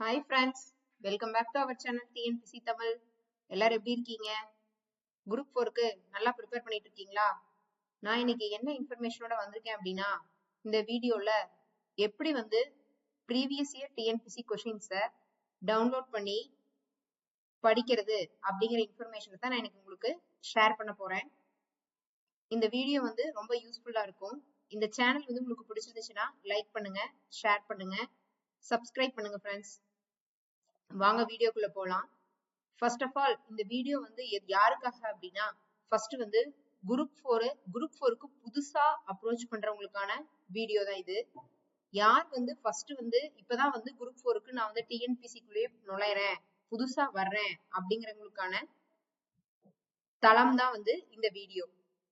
Hi friends welcome back to our channel TNPSC Tamil எல்லாரும் எப்படி இருக்கீங்க? குரூப் ஃபோருக்கு நல்லா ப்ரிப்பேர் பண்ணிட்டு இருக்கீங்களா? நான் இன்னைக்கு என்ன இன்ஃபர்மேஷனோட வந்திருக்கேன் அப்படின்னா இந்த வீடியோவில் எப்படி வந்து ப்ரீவியஸ் இயர் டிஎன்பிசி கொஷின்ஸை டவுன்லோட் பண்ணி படிக்கிறது அப்படிங்கிற இன்ஃபர்மேஷனை தான் நான் எனக்கு உங்களுக்கு ஷேர் பண்ண போகிறேன் இந்த வீடியோ வந்து ரொம்ப யூஸ்ஃபுல்லாக இருக்கும். இந்த சேனல் வந்து உங்களுக்கு பிடிச்சிருந்துச்சுன்னா லைக் பண்ணுங்க ஷேர் பண்ணுங்க சப்ஸ்கிரைப் பண்ணுங்க ஃப்ரெண்ட்ஸ் வாங்க வீடியோக்குள்ள போலாம். ஃபர்ஸ்ட் ஆஃப் ஆல் இந்த வீடியோ வந்து யாருக்காக அப்படின்னா ஃபர்ஸ்ட் வந்து குரூப் ஃபோரு குரூப் ஃபோருக்கு புதுசா அப்ரோச் பண்றவங்களுக்கான வீடியோ தான் இது. யார் வந்து ஃபர்ஸ்ட் வந்து இப்பதான் வந்து குரூப் ஃபோருக்கு நான் வந்து டிஎன்பிசிக்குள்ளேயே நுழையிறேன் புதுசா வர்றேன் அப்படிங்கிறவங்களுக்கான தளம் தான் வந்து இந்த வீடியோ.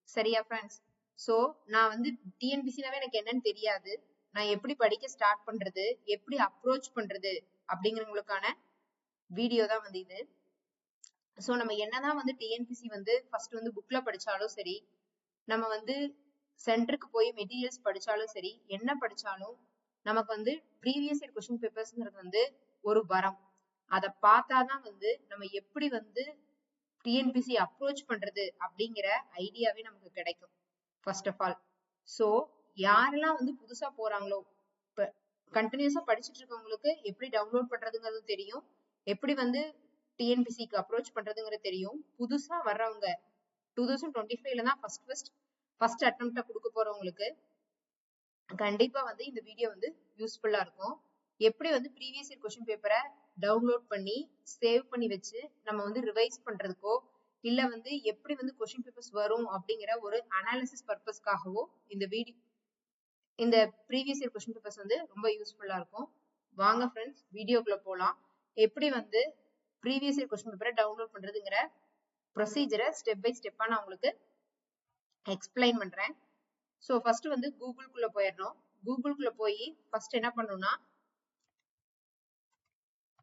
சரியா ஃப்ரெண்ட்ஸ் சோ நான் வந்து டிஎன்பிசினாவே எனக்கு என்னன்னு தெரியாது. நான் எப்படி படிக்க ஸ்டார்ட் பண்றது எப்படி அப்ரோச் பண்றது அப்படிங்கிறவங்களுக்கான வீடியோ தான் வந்து இது. சோ நம்ம என்னதான் வந்து டிஎன்பிசி வந்து ஃபர்ஸ்ட் வந்து புக்ல படிச்சாலும் சரி நம்ம வந்து சென்டருக்கு போய் மெட்டீரியல்ஸ் படிச்சாலும் சரி என்ன படிச்சாலும் நமக்கு வந்து ப்ரீவியஸ் இயர் கொஸ்டின் பேப்பர்ஸ்ங்கிறது வந்து ஒரு வரம். அதை பார்த்தாதான் வந்து நம்ம எப்படி வந்து டிஎன்பிசி அப்ரோச் பண்றது அப்படிங்கிற ஐடியாவே நமக்கு கிடைக்கும் ஃபர்ஸ்ட் ஆஃப் ஆல் சோ யாரெல்லாம் வந்து புதுசா போறாங்களோ கண்டினியூஸா படிச்சுட்டு இருக்கவங்களுக்கு எப்படி டவுன்லோட் பண்றதுங்கிறது தெரியும். எப்படி வந்து டிஎன்பிசிக்கு அப்ரோச் பண்றதுங்கிறது தெரியும். புதுசா வர்றவங்க டூ தௌசண்ட் டுவெண்ட்டி ஃபைவ்ல தான் ஃபர்ஸ்ட் ஃபர்ஸ்ட் ஃபர்ஸ்ட் அட்டம்ப்டா கொடுக்க போறவங்களுக்கு கண்டிப்பா வந்து இந்த வீடியோ வந்து யூஸ்ஃபுல்லா இருக்கும். எப்படி வந்து ப்ரீவியஸ் இயர் கொஸ்டின் பேப்பரை டவுன்லோட் பண்ணி சேவ் பண்ணி வச்சு நம்ம வந்து ரிவைஸ் பண்றதுக்கோ இல்ல வந்து எப்படி வந்து கொஸ்டின் பேப்பர்ஸ் வரும் அப்படிங்கிற ஒரு அனாலிசிஸ் பர்பஸ்க்காகவோ இந்த வீடியோ இந்த ப்ரீவியஸ் இயர் கொஸ்டின் பேப்பர்ஸ் வந்து ரொம்ப யூஸ்ஃபுல்லாக இருக்கும். வாங்க ஃப்ரெண்ட்ஸ் வீடியோக்குள்ளே போகலாம் எப்படி வந்து ப்ரீவியஸ் இயர் கொஸ்டின் பேப்பரை டவுன்லோட் பண்ணுறதுங்கிற ப்ரொசீஜரை ஸ்டெப் பை ஸ்டெப்பாக நான் உங்களுக்கு எக்ஸ்பிளைன் பண்ணுறேன் ஸோ ஃபர்ஸ்ட் வந்து கூகுள்குள்ளே போயிடணும். கூகுள்குள்ளே போய் ஃபர்ஸ்ட் என்ன பண்ணணும்னா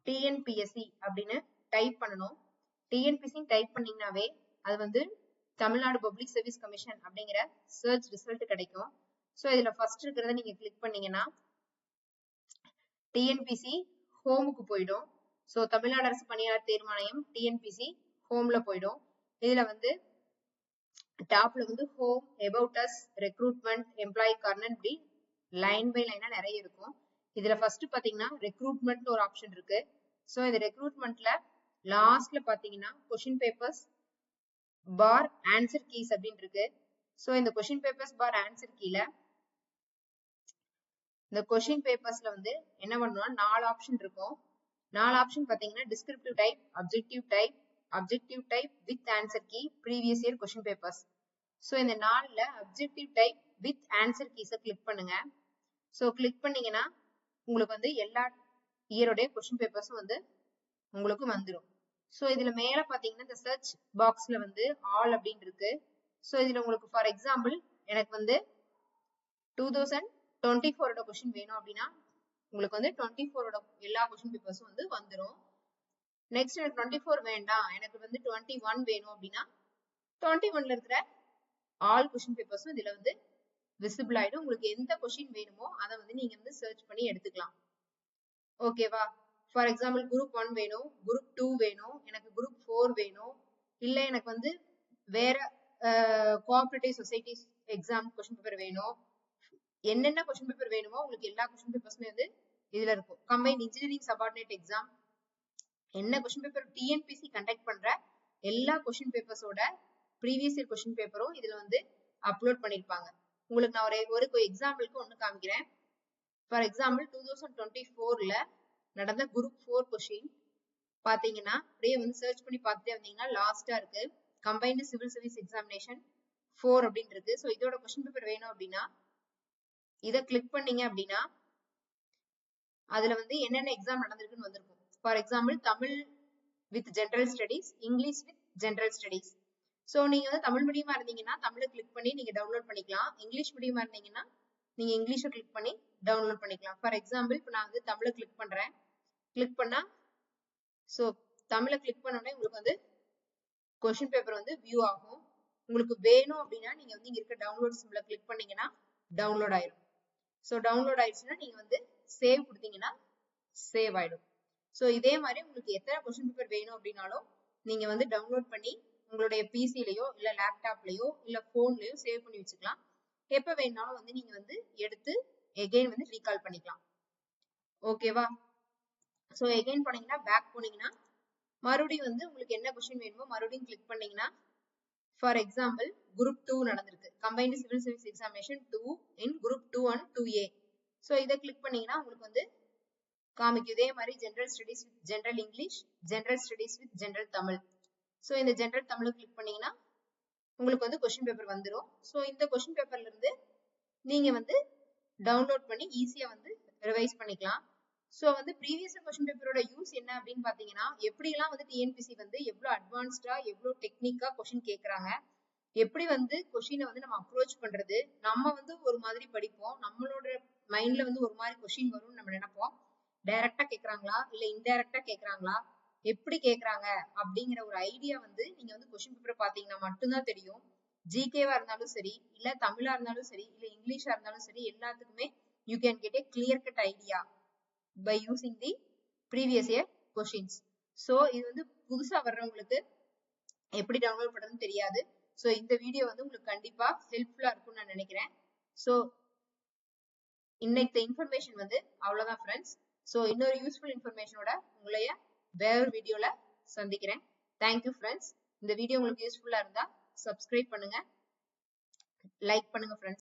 டிஎன்பிஎஸ்சி அப்படின்னு டைப் பண்ணணும். டிஎன்பிஎஸ்சி டைப் பண்ணீங்கன்னாவே அது வந்து தமிழ்நாடு பப்ளிக் சர்வீஸ் கமிஷன் அப்படிங்கிற சர்ச் ரிசல்ட் கிடைக்கும். ஸோ இதுல ஃபர்ஸ்ட் இருக்கிறத நீங்க கிளிக் பண்ணீங்கன்னா டிஎன்பிசி ஹோமுக்கு போயிடும். ஸோ தமிழ்நாடு அரசு பணியாளர் தீர்மானம் டிஎன்பிசி ஹோம்ல போயிடும். இதுல வந்து டாப்ல வந்து home about us recruitment employee corner இப்படி லைன் பை லைனா நிறைய இருக்கும். இதுல ஃபர்ஸ்ட் பாத்தீங்கன்னா ரெக்ரூட்மெண்ட் ஒரு ஆப்ஷன் இருக்கு. ஸோ இந்த ரெக்ரூட்மெண்ட்ல லாஸ்ட்ல பாத்தீங்கன்னா question papers for answer keys அப்படின்னு இருக்கு. ஸோ இந்த கொஷின் பேப்பர்ஸ் பார் ஆன்சர் கீழே இந்த கொஷின் பேப்பர்ஸ்ல வந்து என்ன பண்ணணும்னா நாலு ஆப்ஷன் இருக்கும். நாலு ஆப்ஷன் பாத்தீங்கன்னா descriptive type objective type objective type with answer key previous year question papers so இந்த நாளில் அப்ஜெக்டிவ் டைப் வித் ஆன்சர் கீஸை கிளிக் பண்ணுங்க. ஸோ கிளிக் பண்ணீங்கன்னா உங்களுக்கு வந்து எல்லா இயருடைய கொஷின் பேப்பர்ஸும் வந்து உங்களுக்கு வந்துடும் ஸோ இதில் மேலே பார்த்தீங்கன்னா இந்த சர்ச் பாக்ஸ்ல வந்து ஆல் அப்படின்னு இருக்கு ஸோ இதுல உங்களுக்கு ஃபார் எக்ஸாம்பிள் எனக்கு வந்து டூ தௌசண்ட் டுவெண்ட்டி ஃபோரோட கொஷின் வேணும் அப்படின்னா உங்களுக்கு வந்து டுவெண்ட்டி ஃபோரோட எல்லா கொஷின் பேப்பர்ஸும் வந்து வந்துடும் நெக்ஸ்ட் எனக்கு டுவெண்ட்டி ஃபோர் வேண்டாம். எனக்கு வந்து டுவெண்ட்டி ஒன் வேணும் அப்படின்னா டுவெண்ட்டி ஒன்ல இருக்கிற ஆல் கொஷின் பேப்பர்ஸும் இதுல வந்து விசிபிள் ஆயிடும். உங்களுக்கு எந்த கொஷின் வேணுமோ அதை வந்து நீங்க வந்து சர்ச் பண்ணி எடுத்துக்கலாம். ஓகேவா ஃபார் எக்ஸாம்பிள் குரூப் ஒன் வேணும் குரூப் டூ வேணும் எனக்கு குரூப் ஃபோர் வேணும். இல்லை எனக்கு வந்து வேற cooperative societies exam question paper வேணும். என்னென்ன கொஷின் பேப்பர் வேணுமோ உங்களுக்கு எல்லா கொஷின் பேப்பர்ஸுமே வந்து இதுல இருக்கும். கம்பைன் இன்ஜினியரிங் சபார்டினேட் எக்ஸாம் என்ன கொஷின் பேப்பர் டிஎன்பிசி கண்டக்ட் பண்ற எல்லா கொஷின் பேப்பர்ஸோட ப்ரீவியஸ் இயர் கொஸ்டின் பேப்பரும் இதுல வந்து அப்லோட் பண்ணிருப்பாங்க. உங்களுக்கு நான் ஒரு ஒரு எக்ஸாம்பிளுக்கு ஒண்ணு காமிக்கிறேன். For example two thousand twenty ஃபோர்ல நடந்த குரூப் ஃபோர் கொஷின் பாத்தீங்கன்னா அப்படியே வந்து சர்ச் பண்ணி பார்த்துட்டே வந்தீங்கன்னா லாஸ்டா இருக்கு. Combined civil service examination four அப்படின்னு இருக்கு ஸோ இதோட கொஸ்டின் பேப்பர் வேணும் அப்படின்னா இதை கிளிக் பண்ணீங்க அப்படின்னா அதுல வந்து என்னென்ன எக்ஸாம் நடந்திருக்குன்னு வந்திருக்கும். For example Tamil with general studies English with general studies so நீங்க வந்து தமிழ் மீடியமா இருந்தீங்கன்னா தமிழை கிளிக் பண்ணி நீங்க டவுன்லோட் பண்ணிக்கலாம். இங்கிலீஷ் மீடியமா இருந்தீங்கன்னா நீங்க இங்கிலீஷை கிளிக் பண்ணி டவுன்லோட் பண்ணிக்கலாம். ஃபார் எக்ஸாம்பிள் இப்போ நான் வந்து தமிழை கிளிக் பண்றேன். கிளிக் பண்ணா ஸோ தமிழை கிளிக் பண்ணோடனே உங்களுக்கு வந்து கொஷின் பேப்பர் வந்து வியூ ஆகும். உங்களுக்கு வேணும் அப்படின்னா நீங்க வந்து இங்க இருக்க டவுன்லோட் சிம்பில் கிளிக் பண்ணீங்கன்னா டவுன்லோட் ஆயிடும் ஸோ டவுன்லோட் ஆயிடுச்சுன்னா நீங்க வந்து சேவ் கொடுத்தீங்கன்னா சேவ் ஆயிடும். ஸோ இதே மாதிரி உங்களுக்கு எத்தனை கொஸ்டின் பேப்பர் வேணும் அப்படின்னாலும் நீங்க வந்து டவுன்லோட் பண்ணி உங்களுடைய பிசிலையோ இல்ல லேப்டாப்லயோ இல்ல போன்லயோ சேவ் பண்ணி வச்சுக்கலாம். எப்ப வேணாலும் வந்து நீங்க வந்து எடுத்து எகைன் வந்து ரீகால் பண்ணிக்கலாம். ஓகேவா ஸோ எகைன் போனீங்கன்னா பேக் போனீங்கன்னா மறுபடியும் வந்து உங்களுக்கு என்ன கொஸ்டின் வேணுமோ மறுபடியும் கிளிக் பண்ணீங்கன்னா ஃபார் எக்ஸாம்பிள் குரூப் டூ நடந்திருக்கு. Combined civil service examination two in group two and two A so இதை கிளிக் பண்ணீங்கன்னா உங்களுக்கு வந்து காமிக்கும். இதே மாதிரி general studies with general English general studies with general Tamil so இந்த ஜென்ரல் தமிழ் கிளிக் பண்ணீங்கன்னா உங்களுக்கு வந்து கொஸ்டின் பேப்பர் வந்துடும் ஸோ இந்த கொஸ்டின் பேப்பர்ல இருந்து நீங்க வந்து டவுன்லோட் பண்ணி ஈஸியா வந்து ரிவைஸ் பண்ணிக்கலாம். ஸோ வந்து ப்ரீவியஸ் கொஸ்டின் பேப்பரோட யூஸ் என்ன அப்படின்னு பாத்தீங்கன்னா எப்படிலாம் வந்து டிஎன்பிசி வந்து எவ்வளோ அட்வான்ஸ்டா எவ்வளோ டெக்னிக்கா கொஸ்டின் கேட்கறாங்க. எப்படி வந்து கொஷினை வந்து நம்ம அப்ரோச் பண்றது. நம்ம வந்து ஒரு மாதிரி படிப்போம். நம்மளோட மைண்ட்ல வந்து ஒரு மாதிரி கொஷின் வரும்னு நம்ம நினைப்போம். டைரக்டா கேக்குறாங்களா இல்ல இன்டைரக்டா கேக்குறாங்களா எப்படி கேக்குறாங்க அப்படிங்கிற ஒரு ஐடியா வந்து நீங்க வந்து கொஸ்டின் பேப்பர் பாத்தீங்கன்னா மட்டும்தான் தெரியும். ஜிகேவா இருந்தாலும் சரி இல்ல தமிழா இருந்தாலும் சரி இல்ல இங்கிலீஷா இருந்தாலும் சரி எல்லாத்துக்குமே you can get a clear cut idea by using the previous year questions so இது வந்து புதுசா வர்றவங்களுக்கு எப்படி டவுன்லோட் பண்ணுறதுன்னு தெரியாது. ஸோ இந்த வீடியோ வந்து உங்களுக்கு கண்டிப்பா ஹெல்ப்ஃபுல்லா இருக்கும்னு நான் நினைக்கிறேன். ஸோ இன்னைக்கு இன்ஃபர்மேஷன் வந்து அவ்வளோதான் ஃப்ரெண்ட்ஸ் ஸோ இன்னொரு யூஸ்ஃபுல் இன்ஃபர்மேஷனோட உங்களைய வேற ஒரு சந்திக்கிறேன். தேங்க்யூ ஃப்ரெண்ட்ஸ் இந்த வீடியோ உங்களுக்கு யூஸ்ஃபுல்லா இருந்தா சப்ஸ்கிரைப் பண்ணுங்க. லைக் பண்ணுங்க ஃப்ரெண்ட்ஸ்